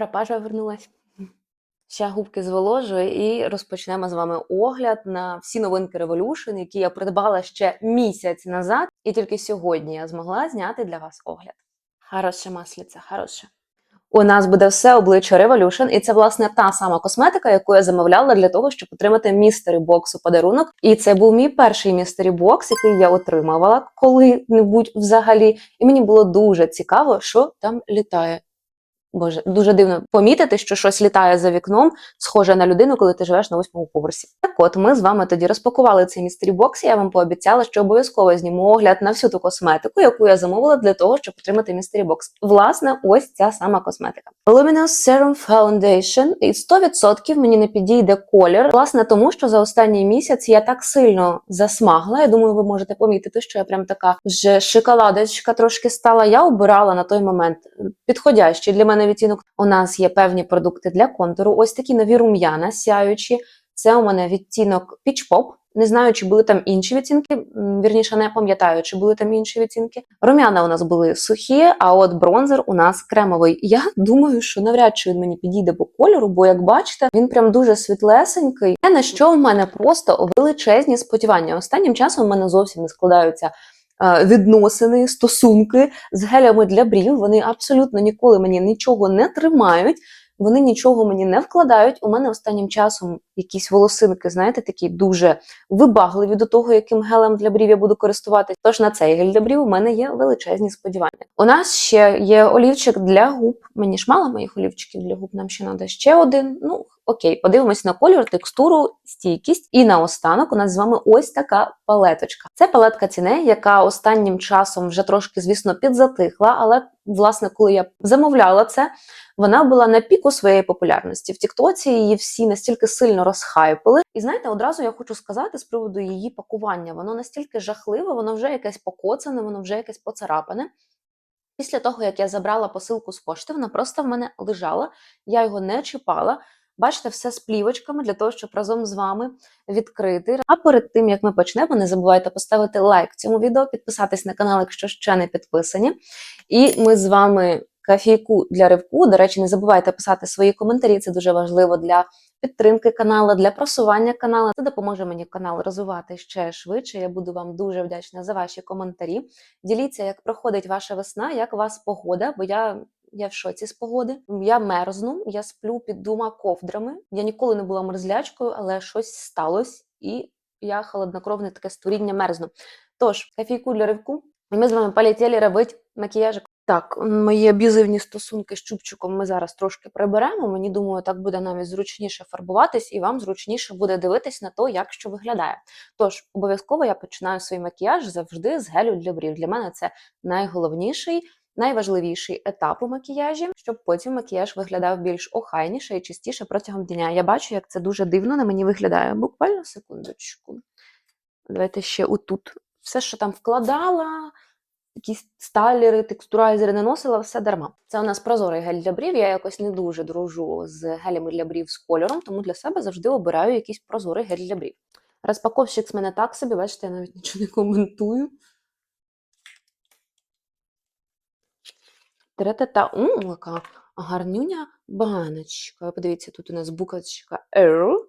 Пропажа вернулась. Ще губки зволожую і розпочнемо з вами огляд на всі новинки Revolution, які я придбала ще місяць назад, і тільки сьогодні я змогла зняти для вас огляд. Хороше масліце, хороше. У нас буде все обличчя Revolution, і це власне та сама косметика, яку я замовляла для того, щоб отримати містері бокс у подарунок. І це був мій перший містері бокс, який я отримувала коли-небудь взагалі. І мені було дуже цікаво, що там літає. Боже, дуже дивно помітити, що щось літає за вікном, схоже на людину, коли ти живеш на восьмому поверсі. Так от ми з вами тоді розпакували цей містері бокс. Я вам пообіцяла, що обов'язково зніму огляд на всю ту косметику, яку я замовила для того, щоб отримати містері бокс. Власне, ось ця сама косметика. Luminous Serum Foundation. І 100% мені не підійде колір. Власне, тому що за останній місяць я так сильно засмагла. Я думаю, ви можете помітити, що я прям така вже шоколадочка трошки стала. Я обирала на той момент підходящий для мене відтінок. У нас є певні продукти для контуру. Ось такі нові рум'яна сяючі. Це у мене відтінок Peach Pop. Не знаю, чи були там інші відтінки. Вірніше, не пам'ятаю, чи були там інші відтінки. Рум'яна у нас були сухі, а от бронзер у нас кремовий. Я думаю, що навряд чи він мені підійде по кольору, бо як бачите, він прям дуже світлесенький. Те, на що в мене просто величезні сподівання. Останнім часом в мене зовсім не складаються. Е, Відносини, стосунки з гелями для брів, вони абсолютно ніколи мені нічого не тримають, вони нічого мені не вкладають. У мене останнім часом якісь волосинки, знаєте, такі дуже вибагливі до того, яким гелем для брів я буду користуватись. Тож на цей гель для брів у мене є величезні сподівання. У нас ще є олівчик для губ. Мені ж мало моїх олівчиків для губ, нам ще треба ще один. Ну окей, подивимось на колір, текстуру, стійкість. І наостанок у нас з вами ось така палеточка. Це палетка ціни, яка останнім часом вже трошки, звісно, підзатихла, але власне, коли я замовляла це. Вона була на піку своєї популярності. В Тіктоці її всі настільки сильно розхайпили. І знаєте, одразу я хочу сказати з приводу її пакування. Воно настільки жахливе, воно вже якесь покоцане, воно вже якесь поцарапане. Після того, як я забрала посилку з пошти, вона просто в мене лежала, я його не чіпала. Бачите, все з плівочками для того, щоб разом з вами відкрити. А перед тим як ми почнемо, не забувайте поставити лайк цьому відео, підписатись на канал, якщо ще не підписані. І ми з вами кафійку для ривку. До речі, не забувайте писати свої коментарі. Це дуже важливо для підтримки каналу, для просування каналу. Це допоможе мені канал розвивати ще швидше. Я буду вам дуже вдячна за ваші коментарі. Діліться, як проходить ваша весна, як у вас погода, бо я. Я в шоці з погоди. Я мерзну, я сплю під двома ковдрами. Я ніколи не була мерзлячкою, але щось сталося, і я холоднокровне таке створіння мерзну. Тож, кафійку для ривку, і ми з вами полетіли робити макіяжик. Так, мої аб'юзивні стосунки з чубчиком ми зараз трошки приберемо. Мені думаю, так буде навіть зручніше фарбуватись, і вам зручніше буде дивитись на то, як що виглядає. Тож, обов'язково я починаю свій макіяж завжди з гелю для брів. Для мене це найголовніший, найважливіший етап у макіяжі, щоб потім макіяж виглядав більш охайніше і чистіше протягом дня. Я бачу, як це дуже дивно на мені виглядає. Буквально секундочку. Давайте ще отут. Все, що там вкладала якісь стайлери, текстурайзери наносила, все дарма. Це у нас прозорий гель для брів. Я якось не дуже дружу з гелями для брів з кольором, тому для себе завжди обираю якийсь прозорий гель для брів. Розпаковщик з мене так собі, бачите, я навіть нічого не коментую. Тра-та-та. Яка гарнюня баночка. Подивіться, тут у нас буквочка R.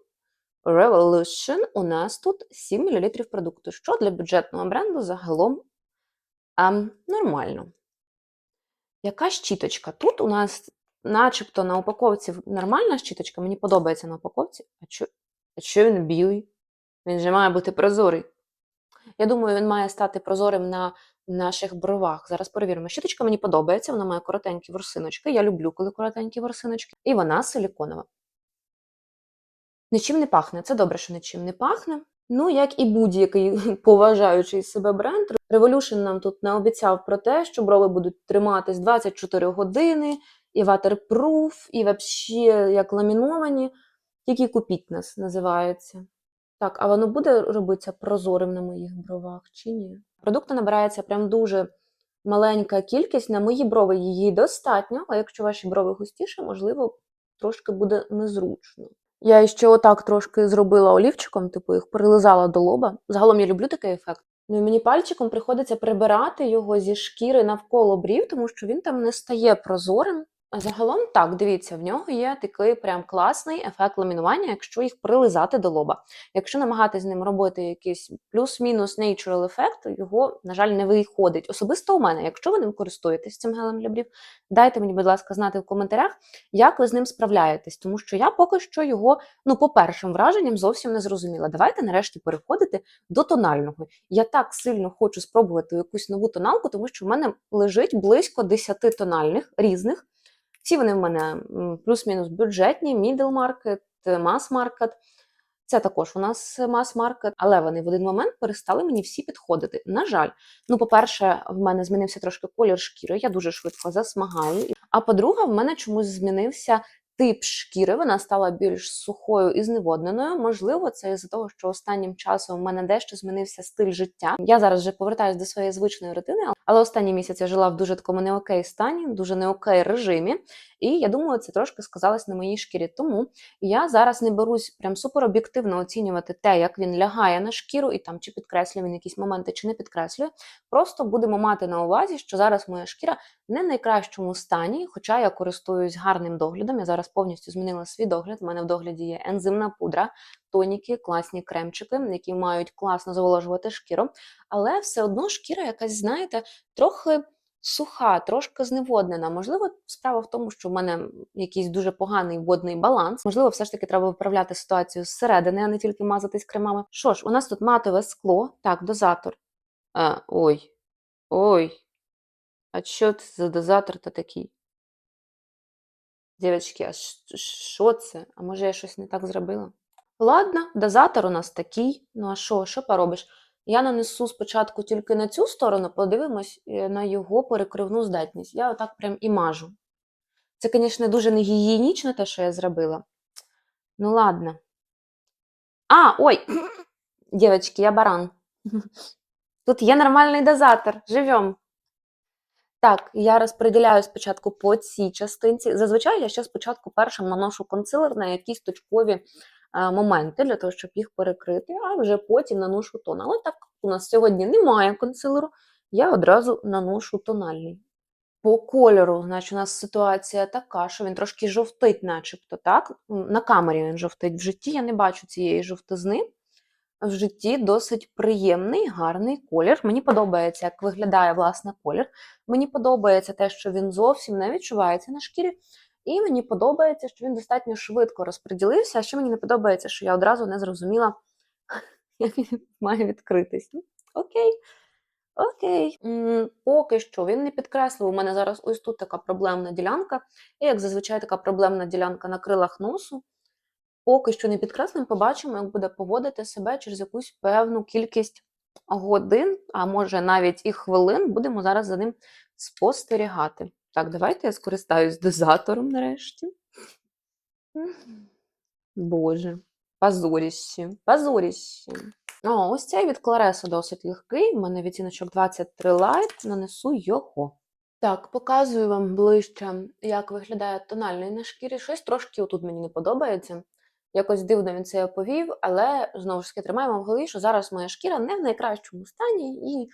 Revolution. У нас тут 7 мл продукту, що для бюджетного бренду загалом а, нормально. Яка щіточка? Тут у нас, начебто, на упаковці нормальна щіточка, мені подобається на упаковці. А а він білий? Він же має бути прозорий. Я думаю, він має стати прозорим на наших бровах. Зараз перевіримо. Щіточка мені подобається, вона має коротенькі ворсиночки. Я люблю, коли коротенькі ворсиночки. І вона силіконова. Нічим не пахне. Це добре, що нічим не пахне. Ну, як і будь-який поважаючий себе бренд, Revolution нам тут не обіцяв про те, що брови будуть триматись 24 години, і waterproof, і взагалі як ламіновані. Тільки купіть нас називається. Так, а воно буде робитися прозорим на моїх бровах чи ні? Продукту набирається прям дуже маленька кількість. На мої брови її достатньо, а якщо ваші брови густіше, можливо, трошки буде незручно. Я ще отак трошки зробила олівчиком, типу їх прилизала до лоба. Загалом я люблю такий ефект. Ну і мені пальчиком приходиться прибирати його зі шкіри навколо брів, тому що він там не стає прозорим. Загалом так, дивіться, в нього є такий прям класний ефект ламінування, якщо їх прилизати до лоба. Якщо намагатись з ним робити якийсь плюс-мінус natural ефект, його, на жаль, не виходить. Особисто у мене, якщо ви ним користуєтесь цим гелем для брів, дайте мені, будь ласка, знати в коментарях, як ви з ним справляєтесь, тому що я поки що його, ну, по першим враженням, зовсім не зрозуміла. Давайте нарешті переходити до тонального. Я так сильно хочу спробувати якусь нову тоналку, тому що в мене лежить близько 10 тональних різних. Всі вони в мене плюс-мінус бюджетні, mass market. Це також у нас мас-маркет, але вони в один момент перестали мені всі підходити. На жаль, ну, по-перше, в мене змінився трошки колір шкіри, я дуже швидко засмагаю. А по-друге, в мене чомусь змінився тип шкіри, вона стала більш сухою і зневодненою. Можливо, це із-за того, що останнім часом в мене дещо змінився стиль життя. Я зараз вже повертаюся до своєї звичної рутини, але останній місяць я жила в дуже такому не окей стані, дуже не окей режимі. І я думаю, це трошки сказалось на моїй шкірі. Тому я зараз не берусь прям супер об'єктивно оцінювати те, як він лягає на шкіру, і там чи підкреслює він якісь моменти, чи не підкреслює. Просто будемо мати на увазі, що зараз моя шкіра не в найкращому стані, хоча я користуюсь гарним доглядом. Я зараз повністю змінила свій догляд. У мене в догляді є ензимна пудра, тоніки, класні кремчики, які мають класно зволожувати шкіру. Але все одно шкіра якась, знаєте, трохи суха, трошки зневоднена. Можливо, справа в тому, що в мене якийсь дуже поганий водний баланс. Можливо, все ж таки треба виправляти ситуацію зсередини, а не тільки мазатись кремами. Що ж, у нас тут матове скло. Так, дозатор. А, ой. Ой. А що це за дозатор та такий? Дівчатки, а що це? А може я щось не так зробила? Ладно, дозатор у нас такий. Ну а що, що поробиш? Я нанесу спочатку тільки на цю сторону, подивимось е, на його перекривну здатність. Я отак прям і мажу. Це, звісно, дуже не гігієнічно те, що я зробила. Ну ладно. А, ой! Дівчатки, я баран. Тут є нормальний дозатор. Живем. Так, я розподіляю спочатку по цій частинці. Зазвичай я ще спочатку першим наношу консилер на якісь точкові е, моменти для того, щоб їх перекрити, а вже потім наношу тон. Але так у нас сьогодні немає консилеру, я одразу наношу тональний. По кольору, значить, у нас ситуація така, що він трошки жовтить, начебто, так? На камері він жовтить. В житті я не бачу цієї жовтизни. В житті досить приємний, гарний колір. Мені подобається, як виглядає власне колір. Мені подобається те, що він зовсім не відчувається на шкірі. І мені подобається, що він достатньо швидко розподілився. А ще мені не подобається, що я одразу не зрозуміла, як він має відкритись. Ну, Окей. Окей. Поки що він не підкреслив. У мене зараз ось тут така проблемна ділянка. І як зазвичай така проблемна ділянка на крилах носу. Поки що не підкреслим, побачимо, як буде поводити себе через якусь певну кількість годин, а може навіть і хвилин. Будемо зараз за ним спостерігати. Так, давайте я скористаюсь дозатором нарешті. Боже, позоріще, позоріще. О, ось цей від Клареса досить легкий. У мене відтіночок 23 Light, нанесу його. Так, показую вам ближче, як виглядає тональний на шкірі. Щось трошки отут мені не подобається. Якось дивно він це оповів, але знову ж таки тримаємо в голові, що зараз моя шкіра не в найкращому стані, і,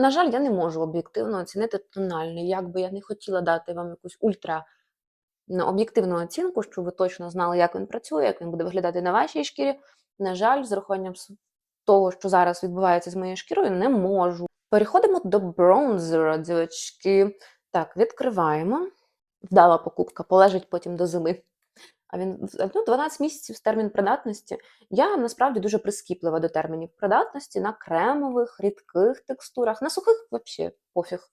на жаль, я не можу об'єктивно оцінити тональний. Як би я не хотіла дати вам якусь ультра ну, об'єктивну оцінку, щоб ви точно знали, як він працює, як він буде виглядати на вашій шкірі. На жаль, з урахуванням того, що зараз відбувається з моєю шкірою, не можу. Переходимо до бронзера, дівчатки. Так, відкриваємо. Вдала покупка, полежить потім до зими. А він ну, 12 місяців з термін придатності. Я насправді дуже прискіплива до термінів придатності на кремових, рідких текстурах, на сухих взагалі пофіг.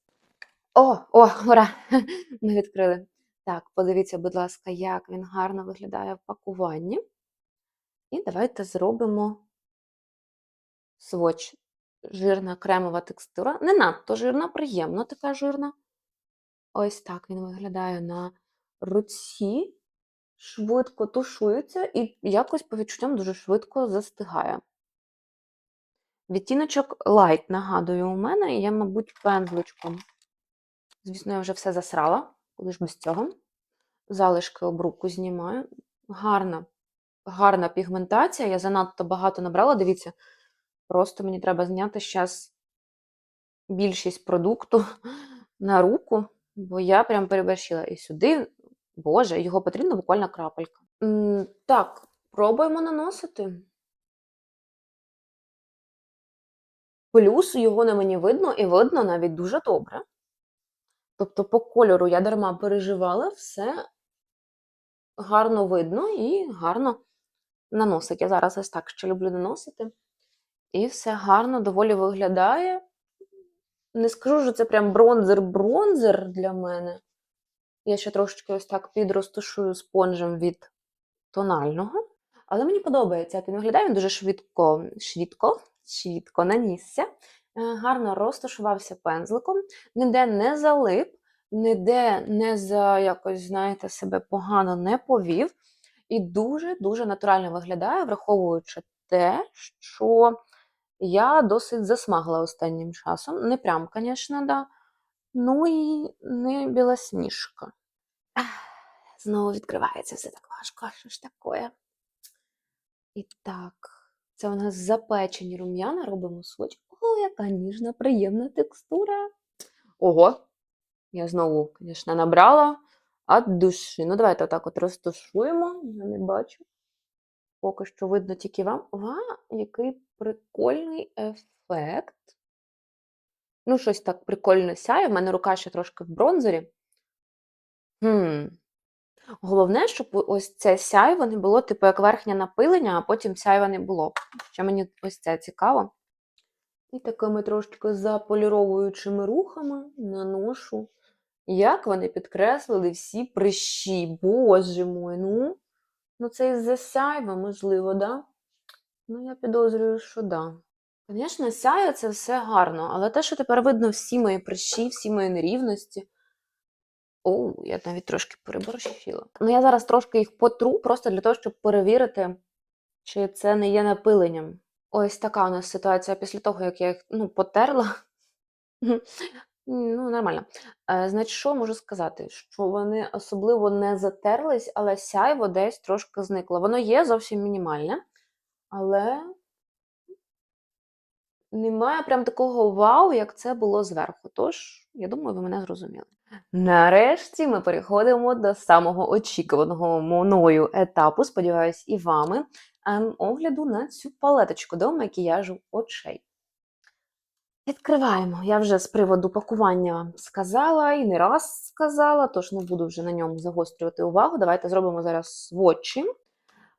О, о, ура! Ми відкрили. Так, подивіться, будь ласка, як він гарно виглядає в пакуванні. І давайте зробимо своч. Жирна кремова текстура. Не надто жирна, приємно така жирна. Ось так він виглядає на руці. Швидко тушується і якось по відчуттям дуже швидко застигає. Відтіночок Light, нагадую, у мене, і я, мабуть, пензличком. Звісно, я вже все засрала, коли ж без цього. Залишки обрубку знімаю. Гарна, гарна пігментація. Я занадто багато набрала. Дивіться, просто мені треба зняти зараз більшість продукту на руку. Бо я прям переборщила. І сюди, боже, його потрібна буквально крапелька. Так, пробуємо наносити. Плюс його на мені видно і видно навіть дуже добре. Тобто по кольору я дарма переживала, все гарно видно і гарно наносить. Я зараз ось так ще люблю наносити. І все гарно доволі виглядає. Не скажу, що це прям бронзер-бронзер для мене. Я ще трошечки ось так підрозташую спонжем від тонального. Але мені подобається, як він виглядає, він дуже швидко, швидко, швидко нанісся. Е, Гарно розташувався пензликом, ніде не залип, ніде не за якось, знаєте, себе погано не повів. І дуже-дуже натурально виглядає, враховуючи те, що я досить засмагла останнім часом. Не прям, звісно, да. Ну і не білосніжка. Знову відкривається все так важко. Що ж таке? І так, це у нас запечені рум'яна, робимо сводч. О, яка ніжна, приємна текстура. Ого, я знову, звісно, набрала від душі. Ну, давайте отак от розташуємо. Я не бачу. Поки що видно тільки вам. Ва, який прикольний ефект. Ну, щось так прикольно сяє. В мене рука ще трошки в бронзері. Хм. Головне, щоб ось це сяйво не було, типу, як верхнє напилення, а потім сяйва не було. Ще мені ось це цікаво. І такими трошки заполіровуючими рухами наношу. Як вони підкреслили всі прищі. Боже мой, ну. Ну, це із-за сяйва, можливо, да? Ну, я підозрюю, що да. Звісно, сяє це все гарно, але те, що тепер видно всі мої прищі, всі мої нерівності. О, я навіть трошки переборщила. Ну, я зараз трошки їх потру, просто для того, щоб перевірити, чи це не є напиленням. Ось така у нас ситуація після того, як я їх ну, потерла. Ну, нормально. Е, Значить, що можу сказати? Що вони особливо не затерлись, але сяйво десь трошки зникло. Воно є зовсім мінімальне, але немає прям такого вау, як це було зверху. Тож, я думаю, ви мене зрозуміли. Нарешті ми переходимо до самого очікуваного мною етапу, сподіваюсь, і вами, ем, огляду на цю палеточку до макіяжу очей. Відкриваємо. Я вже з приводу пакування сказала і не раз сказала, тож не буду вже на ньому загострювати увагу. Давайте зробимо зараз сводчі.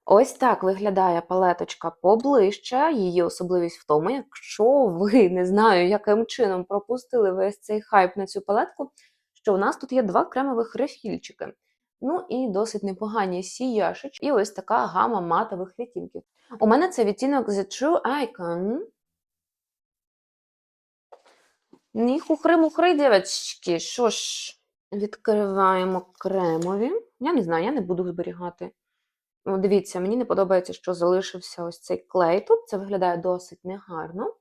Ось так виглядає палеточка поближче. Її особливість в тому, якщо ви не знаю, яким чином пропустили весь цей хайп на цю палетку, що у нас тут є два кремових рефільчики. Ну і досить непогані сіяшечки. І ось така гама матових відтінків. У мене це відтінок The True Icon. Ні, хухри-мухри, дівчатки. Що ж, відкриваємо кремові. Я не знаю, я не буду зберігати. О, дивіться, мені не подобається, що залишився ось цей клей тут. Це виглядає досить негарно.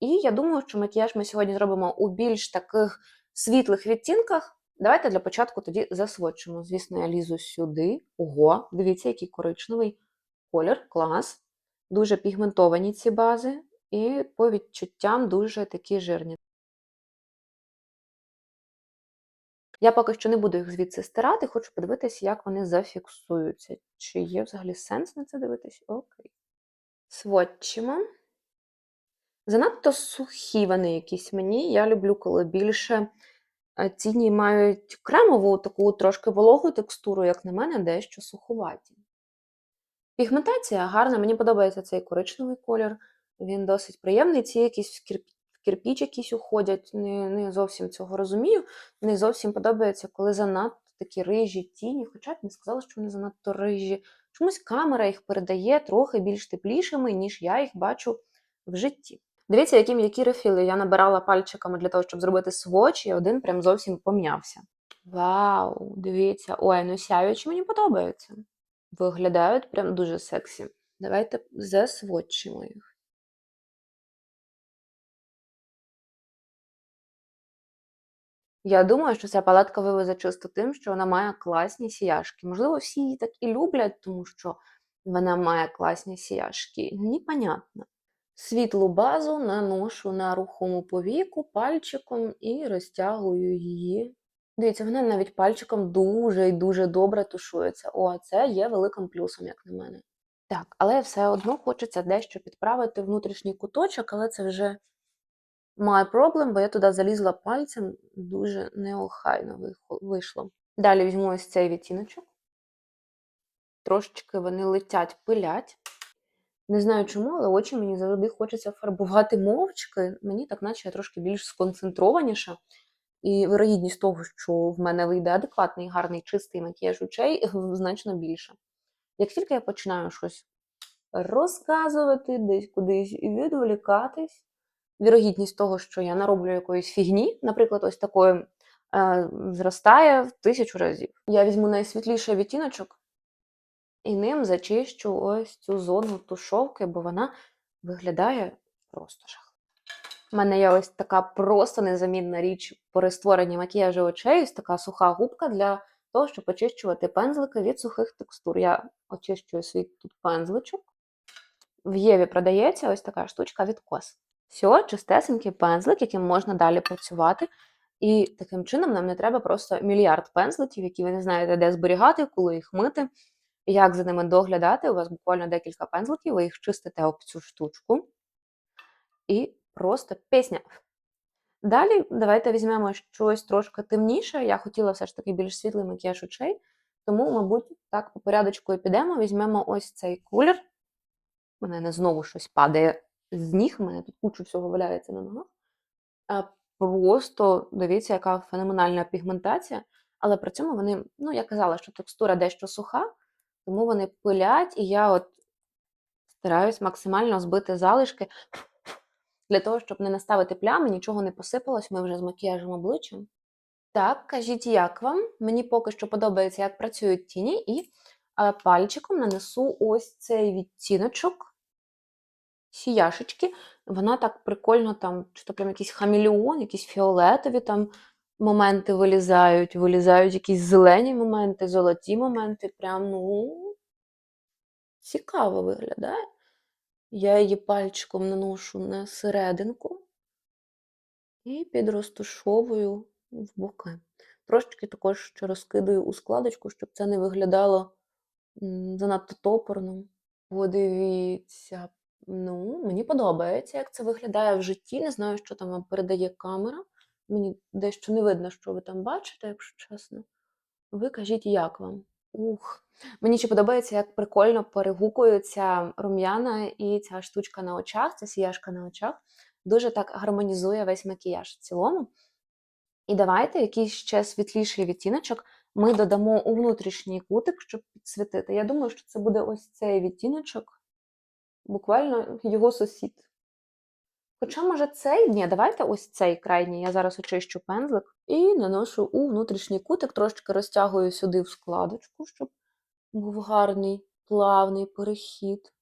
І я думаю, що макіяж ми сьогодні зробимо у більш таких світлих відтінках. Давайте для початку тоді засводчимо. Звісно, я лізу сюди. Ого, дивіться, який коричневий колір, клас. Дуже пігментовані ці бази, і по відчуттям дуже такі жирні. Я поки що не буду їх звідси стирати, хочу подивитися, як вони зафіксуються. Чи є взагалі сенс на це дивитись? Окей. Сводчимо. Занадто сухі вони якісь мені. Я люблю, коли більше е, тіні мають кремову, таку трошки вологу текстуру, як на мене, дещо суховаті. Пігментація гарна, мені подобається цей коричневий колір. Він досить приємний. Ці якісь в кірп- в кирпіч якісь уходять, не, не зовсім цього розумію. Не зовсім подобається, коли занадто такі рижі тіні, хоча б не сказала, що вони занадто рижі. Чомусь камера їх передає трохи більш теплішими, ніж я їх бачу в житті. Дивіться, які м'які рефіли. Я набирала пальчиками для того, щоб зробити сводч, і один прям зовсім пом'явся. Вау, дивіться, ой, ну сяючі мені подобаються. Виглядають прям дуже сексі. Давайте засводчимо їх. Я думаю, що ця палетка вивезе чисто тим, що вона має класні сіяшки. Можливо, всі її так і люблять, тому що вона має класні сіяшки. Непонятно. Світлу базу наношу на рухому повіку пальчиком і розтягую її Дивіться, вона навіть пальчиком дуже і дуже добре тушується. О, це є великим плюсом, як на мене. Так, але все одно хочеться дещо підправити внутрішній куточок, але це вже my problem, бо я туди залізла пальцем, дуже неохайно вийшло. Далі візьму ось цей відтіночок. Трошечки вони летять, пилять. Не знаю чому, але очі мені завжди хочеться фарбувати мовчки. Мені так, наче я трошки більш сконцентрованіша. І вирогідність того, що в мене вийде адекватний, гарний, чистий макіяж очей, значно більше. Як тільки я починаю щось розказувати, десь кудись відволікатись, вірогідність того, що я нароблю якоїсь фігні, наприклад, ось такої, е, зростає в тисячу разів. Я візьму найсвітліший відтіночок і ним зачищу ось цю зону тушовки, бо вона виглядає просто жах. У мене є ось така просто незамінна річ при створенні макіяжу очей, ось така суха губка для того, щоб очищувати пензлики від сухих текстур. Я очищую свій тут пензличок. В Єві продається ось така штучка від кос. Все, чистесенький пензлик, яким можна далі працювати. І таким чином нам не треба просто мільярд пензликів, які ви не знаєте, де зберігати, коли їх мити, як за ними доглядати. У вас буквально декілька пензликів, ви їх чистите об цю штучку. І просто пісня. Далі давайте візьмемо щось трошки темніше. Я хотіла все ж таки більш світлий макіяж очей, тому, мабуть, так по порядочку і підемо. Візьмемо ось цей колір. У мене не знову щось падає з ніг, мене тут кучу всього валяється на ногах. Просто дивіться, яка феноменальна пігментація. Але при цьому вони, ну, я казала, що текстура дещо суха, тому вони пилять, і я от стараюсь максимально збити залишки для того, щоб не наставити плями, нічого не посипалось, ми вже з макіяжем обличчям. Так, кажіть, як вам? Мені поки що подобається, як працюють тіні, і пальчиком нанесу ось цей відтіночок сіяшечки. Вона так прикольно там, чи то прям якийсь хамелеон, якісь фіолетові там моменти вилізають, вилізають якісь зелені моменти, золоті моменти. Прям, ну, цікаво виглядає. Я її пальчиком наношу на серединку і підрозташовую в боки. Трошечки також розкидаю у складочку, щоб це не виглядало занадто топорно. Подивіться, ну, мені подобається, як це виглядає в житті. Не знаю, що там вам передає камера. Мені дещо не видно, що ви там бачите, якщо чесно. Ви кажіть, як вам? Ух. Мені ще подобається, як прикольно перегукуються рум'яна і ця штучка на очах, ця сіяшка на очах. Дуже так гармонізує весь макіяж в цілому. І давайте якийсь ще світліший відтіночок ми додамо у внутрішній кутик, щоб підсвітити. Я думаю, що це буде ось цей відтіночок, буквально його сусід. Хоча, може, цей, ні, давайте ось цей крайній. Я зараз очищу пензлик і наношу у внутрішній кутик, трошки розтягую сюди в складочку, щоб був гарний, плавний перехід.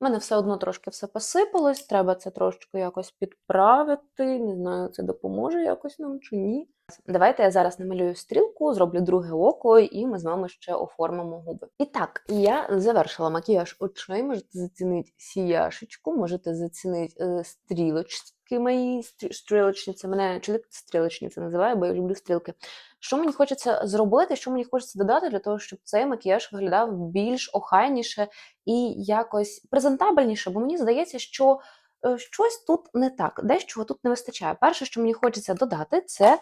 У мене все одно трошки все посипалось, треба це трошки якось підправити. Не знаю, це допоможе якось нам чи ні. Давайте я зараз намалюю стрілку, зроблю друге око, і ми з вами ще оформимо губи. І так, я завершила макіяж очей. Можете зацінити сіяшечку, можете зацінити е, стрілочки мої, стрі- стрілочниці. Мене чоловік стрілочниця називає, бо я люблю стрілки. Що мені хочеться зробити, що мені хочеться додати для того, щоб цей макіяж виглядав більш охайніше і якось презентабельніше, бо мені здається, що е, щось тут не так, дещого тут не вистачає. Перше, що мені хочеться додати, це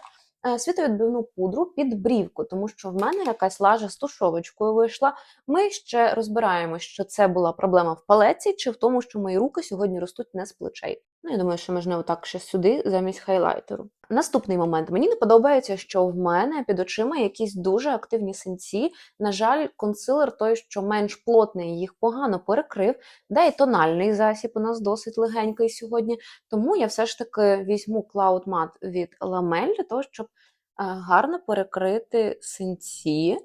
світовідбивну пудру під брівку, тому що в мене якась лажа з тушовочкою вийшла. Ми ще розбираємось, що це була проблема в палеці, чи в тому, що мої руки сьогодні ростуть не з плечей. Ну, я думаю, що можна отак ще сюди замість хайлайтеру. Наступний момент. Мені не подобається, що в мене під очима якісь дуже активні синці. На жаль, консилер той, що менш плотний, їх погано перекрив. Да і тональний засіб у нас досить легенький сьогодні. Тому я все ж таки візьму Cloud Matte від Lamel для того, щоб е, гарно перекрити синці.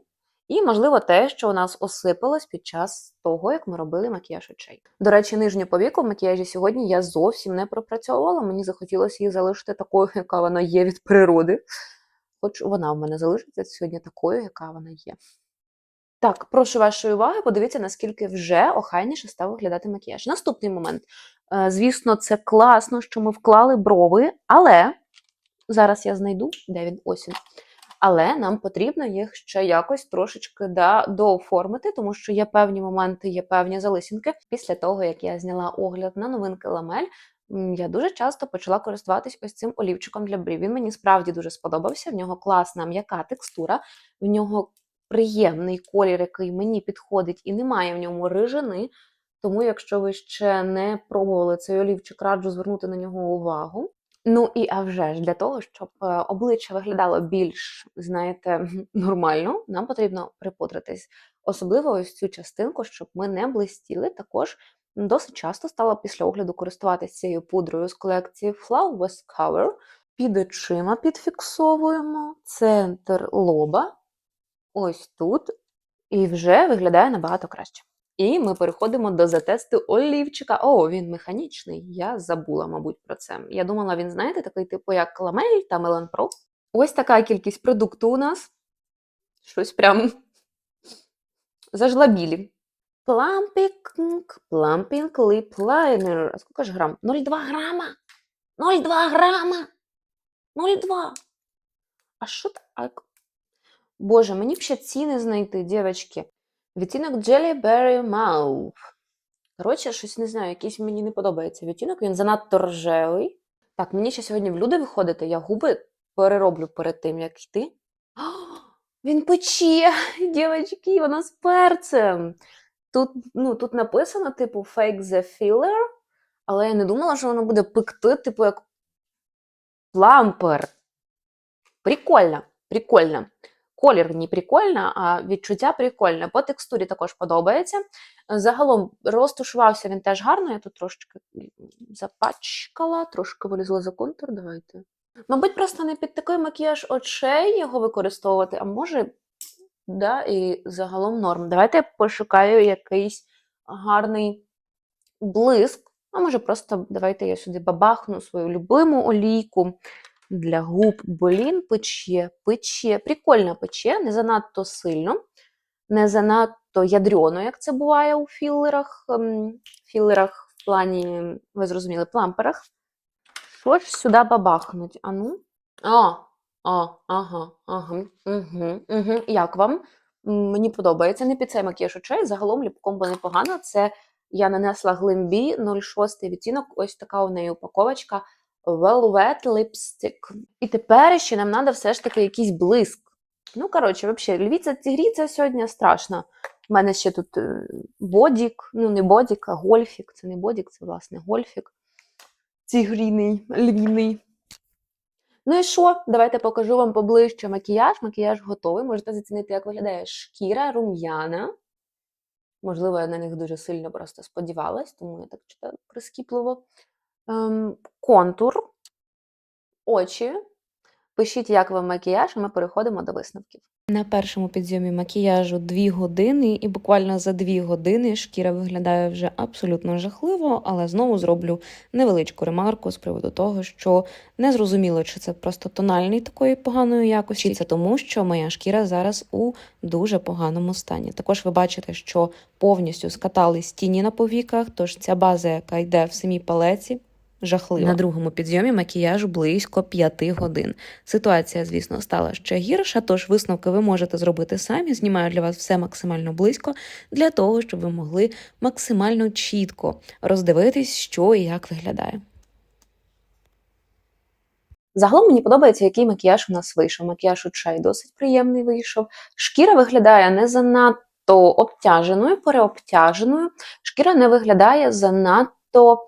І, можливо, те, що у нас осипалось під час того, як ми робили макіяж очей. До речі, нижню повіку в макіяжі сьогодні я зовсім не пропрацьовувала. Мені захотілося її залишити такою, яка вона є від природи. Хоч вона в мене залишиться сьогодні такою, яка вона є. Так, прошу вашої уваги, подивіться, наскільки вже охайніше став виглядати макіяж. Наступний момент. Е, Звісно, це класно, що ми вклали брови, але зараз я знайду, де він ось. Але нам потрібно їх ще якось трошечки да, дооформити, тому що є певні моменти, є певні залисінки. Після того, як я зняла огляд на новинки ламель, я дуже часто почала користуватись ось цим олівчиком для брів. Він мені справді дуже сподобався. В нього класна м'яка текстура, в нього приємний колір, який мені підходить, і немає в ньому рижини. Тому, якщо ви ще не пробували цей олівчик, раджу звернути на нього увагу. Ну і а вже ж для того, щоб е, обличчя виглядало більш, знаєте, нормально, нам потрібно припудритись. Особливо ось цю частинку, щоб ми не блистіли. Також досить часто стала після огляду користуватися цією пудрою з колекції Flawless Cover. Під очима підфіксовуємо центр лоба, ось тут, і вже виглядає набагато краще. І ми переходимо до затесту олівчика. О, він механічний. Я забула, мабуть, про це. Я думала, він, знаєте, такий типу, як Ламель та Мелан Про. Ось така кількість продукту у нас. Щось прям зажлабілі. Plumping, Plumping Lip Liner. А скільки ж грам? 0,2 грама. 0,2 грама. 0,2. А що так? Боже, мені б ще ціни знайти, дівчатки. Відтінок Jelly Berry Mauve. Коротше, щось не знаю, якийсь мені не подобається відтінок, він занадто рожевий. Так, мені ще сьогодні в люди виходити, я губи перероблю перед тим, як йти. О, він пече, дівчатки, воно з перцем. Тут, ну, тут написано, типу, fake the filler, але я не думала, що воно буде пекти, типу, як плампер. Прикольно, прикольно. Колір не прикольно, а відчуття прикольне. По текстурі також подобається. Загалом розтушувався він теж гарно. Я тут трошечки запачкала, трошки вилізла за контур. Давайте. Мабуть, просто не під такий макіяж очей його використовувати, а може, да, і загалом норм. Давайте я пошукаю якийсь гарний блиск. А може, просто давайте я сюди бабахну свою любиму олійку для губ Болін пече, пече, прикольно пече, не занадто сильно, не занадто ядрено, як це буває у філерах. ем, Філерах в плані, ви зрозуміли, пламперах. Що ж сюди бабахнуть? А ну? А, а, ага, ага, угу, угу. Як вам? Мені подобається. Не під цей макіяж очей, загалом ліпкомбо непогано. Це я нанесла глимбі 06 відтінок, ось така у неї упаковочка. Velvet Lipstick. І тепер ще нам треба все ж таки якийсь блиск. Ну, коротше, взагалі, львіця тигріця сьогодні страшно. У мене ще тут е, бодік, ну не бодік, а гольфік. Це не бодік, це власне гольфік. Тигріний, львіний. Ну і що? Давайте покажу вам поближче макіяж. Макіяж готовий. Можете зацінити, як виглядає шкіра, рум'яна. Можливо, я на них дуже сильно просто сподівалась, тому я так читаю прискіпливо. Контур, очі. Пишіть, як вам макіяж, і ми переходимо до висновків. На першому підйомі макіяжу 2 години, і буквально за 2 години шкіра виглядає вже абсолютно жахливо, але знову зроблю невеличку ремарку з приводу того, що не зрозуміло, чи це просто тональний такої поганої якості, чи це тому, що моя шкіра зараз у дуже поганому стані. Також ви бачите, що повністю скатались тіні на повіках, тож ця база, яка йде в самій палеці. Жахлива. На другому підйомі макіяжу близько 5 годин. Ситуація, звісно, стала ще гірша, тож висновки ви можете зробити самі. Знімаю для вас все максимально близько, для того, щоб ви могли максимально чітко роздивитись, що і як виглядає. Загалом мені подобається, який макіяж у нас вийшов. Макіяж очей досить приємний вийшов. Шкіра виглядає не занадто обтяженою, переобтяженою. Шкіра не виглядає занадто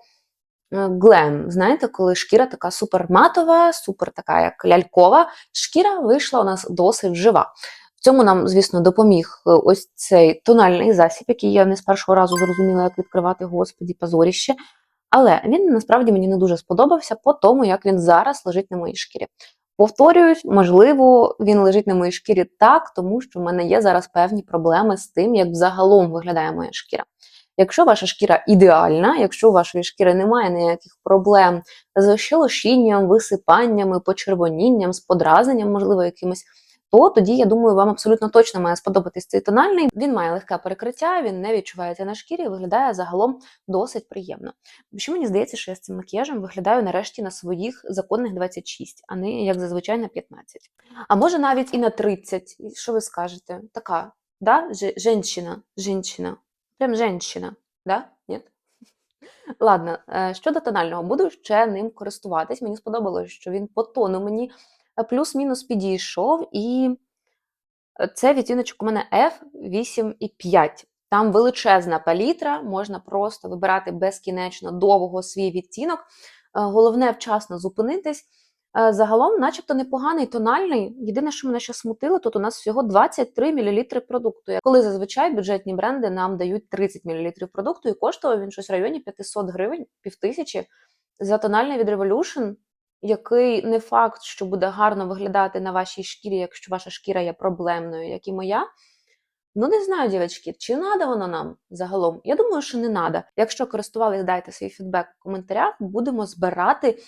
глем. Знаєте, коли шкіра така супер матова, супер така як лялькова. Шкіра вийшла у нас досить жива. В цьому нам, звісно, допоміг е, ось цей тональний засіб, який я не з першого разу зрозуміла, як відкривати, господі, позоріще. Але він насправді мені не дуже сподобався по тому, як він зараз лежить на моїй шкірі. Повторююсь, можливо, він лежить на моїй шкірі так, тому що в мене є зараз певні проблеми з тим, як взагалом виглядає моя шкіра. Якщо ваша шкіра ідеальна, якщо у вашої шкіри немає ніяких проблем з щелошінням, висипаннями, почервонінням, з подразненням, можливо, якимось, то тоді я думаю, вам абсолютно точно має сподобатись цей тональний. Він має легке перекриття, він не відчувається на шкірі, виглядає загалом досить приємно. Що мені здається, що я з цим макіяжем виглядаю нарешті на своїх законних 26, а не як зазвичай на 15. А може навіть і на 30. Що ви скажете? Така, да? Женщина, женщина. Прям женщина, да? Ні? Ладно, е, щодо тонального, буду ще ним користуватись. Мені сподобалось, що він по тону мені е, плюс-мінус підійшов, і е, це відтіночок у мене F8,5. Там величезна палітра, можна просто вибирати безкінечно довго свій відтінок. Головне вчасно зупинитись. Е, Загалом, начебто, непоганий тональний. Єдине, що мене ще смутило, тут у нас всього 23 мл продукту. Коли зазвичай бюджетні бренди нам дають 30 мл продукту, і коштував він щось в районі 500 гривень, півтисячі за тональний від Revolution, який не факт, що буде гарно виглядати на вашій шкірі, якщо ваша шкіра є проблемною, як і моя. Ну, не знаю, дівчатки, чи надо воно нам загалом? Я думаю, що не надо. Якщо користувались, дайте свій фідбек в коментарях, будемо збирати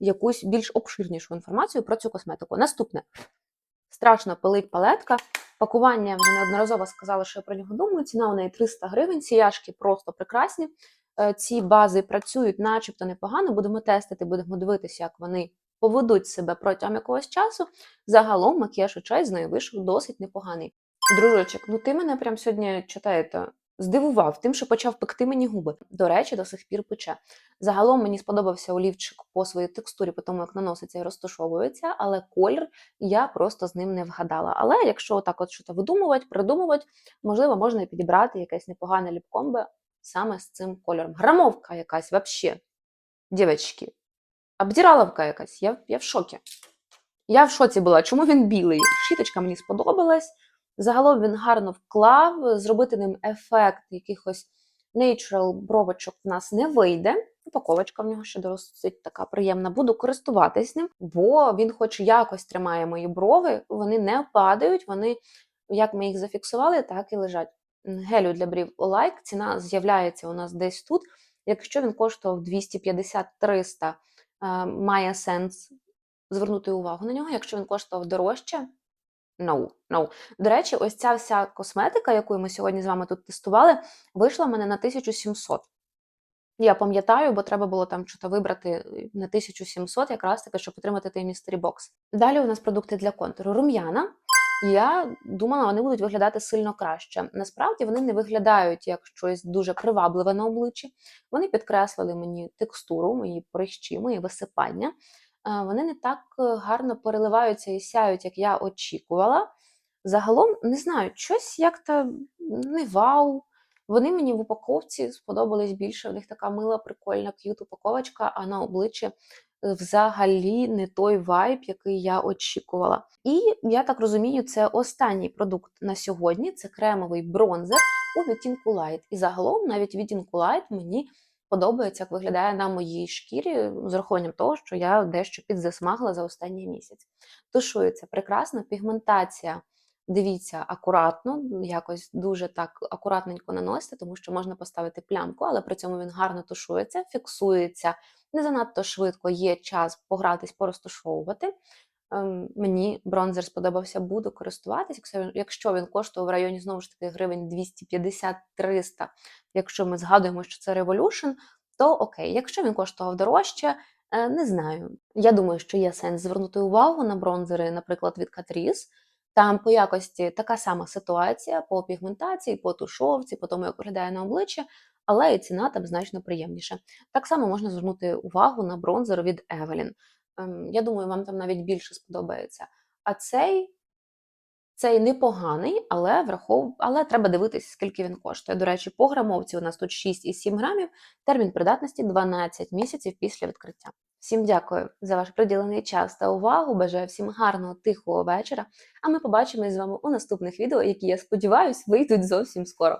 якусь більш обширнішу інформацію про цю косметику. Наступне страшно пилить палетка. Пакування вже неодноразово сказала, що я про нього думаю. Ціна у неї 300 гривень. Ці яшки просто прекрасні. Е, Ці бази працюють, начебто непогано. Будемо тестити, будемо дивитися, як вони поведуть себе протягом якогось часу. Загалом макіяж очей з нею вийшов досить непоганий. Дружочок, ну ти мене прям сьогодні читаєте. Здивував тим, що почав пекти мені губи. До речі, до сих пір пече. Загалом мені сподобався олівчик по своїй текстурі, по тому як наноситься і розташовується, але колір я просто з ним не вгадала. Але якщо так от щось видумувати, придумувати, можливо, можна і підібрати якесь непогане ліпкомбе саме з цим кольором. Грамовка якась вообще. Дівчатки, обдіраловка якась. Я, я в шокі. Я в шоці була. Чому він білий? Щіточка мені сподобалась. Загалом він гарно вклав. Зробити ним ефект якихось natural бровочок в нас не вийде. Упаковочка в нього ще досить така приємна. Буду користуватись ним, бо він, хоч якось тримає мої брови, вони не падають, вони, як ми їх зафіксували, так і лежать. Гелю для брів Олайк. Ціна з'являється у нас десь тут. Якщо він коштував 250-300, е, має сенс звернути увагу на нього. Якщо він коштував дорожче, no, no. До речі, ось ця вся косметика, яку ми сьогодні з вами тут тестували, вийшла в мене на 1700. Я пам'ятаю, бо треба було там щось вибрати е, на 1700, якраз таки, щоб отримати той містері бокс. Далі у нас продукти для контуру. Рум'яна. Я думала, вони будуть виглядати сильно краще. Насправді вони не виглядають як щось дуже привабливе на обличчі. Вони підкреслили мені текстуру, мої прищі, мої висипання. Е, Вони не так е, гарно переливаються і сяють, як я очікувала. Загалом, не знаю, щось як-то не вау. Вони мені в упаковці сподобались більше. В них така мила, прикольна, к'ют упаковочка, а на обличчі е, взагалі не той вайб, який я очікувала. І я так розумію, це останній продукт на сьогодні. Це кремовий бронзер у відтінку Light. І загалом навіть відтінку Light мені подобається, як виглядає на моїй шкірі, з урахуванням того, що я дещо підзасмагла за останній місяць. Тушується прекрасно, пігментація. Дивіться акуратно, якось дуже так акуратненько наносите, тому що можна поставити плямку, але при цьому він гарно тушується, фіксується не занадто швидко, є час погратись, порозташовувати. Ем, Мені бронзер сподобався, буду користуватись. Якщо він, коштує в районі знову ж таки гривень 250-300, якщо ми згадуємо, що це Revolution, то окей. Якщо він коштував дорожче, е, не знаю. Я думаю, що є сенс звернути увагу на бронзери, наприклад, від Catrice. Там по якості така сама ситуація по пігментації, по тушовці, по тому, як виглядає на обличчя, але і ціна там значно приємніша. Так само можна звернути увагу на бронзер від Evelyn. Ем, Я думаю, вам там навіть більше сподобається. А цей, цей непоганий, але врахов... але треба дивитися, скільки він коштує. До речі, по грамовці у нас тут 6,7 грамів, термін придатності 12 місяців після відкриття. Всім дякую за ваш приділений час та увагу. Бажаю всім гарного, тихого вечора. А ми побачимось з вами у наступних відео, які я сподіваюся вийдуть зовсім скоро.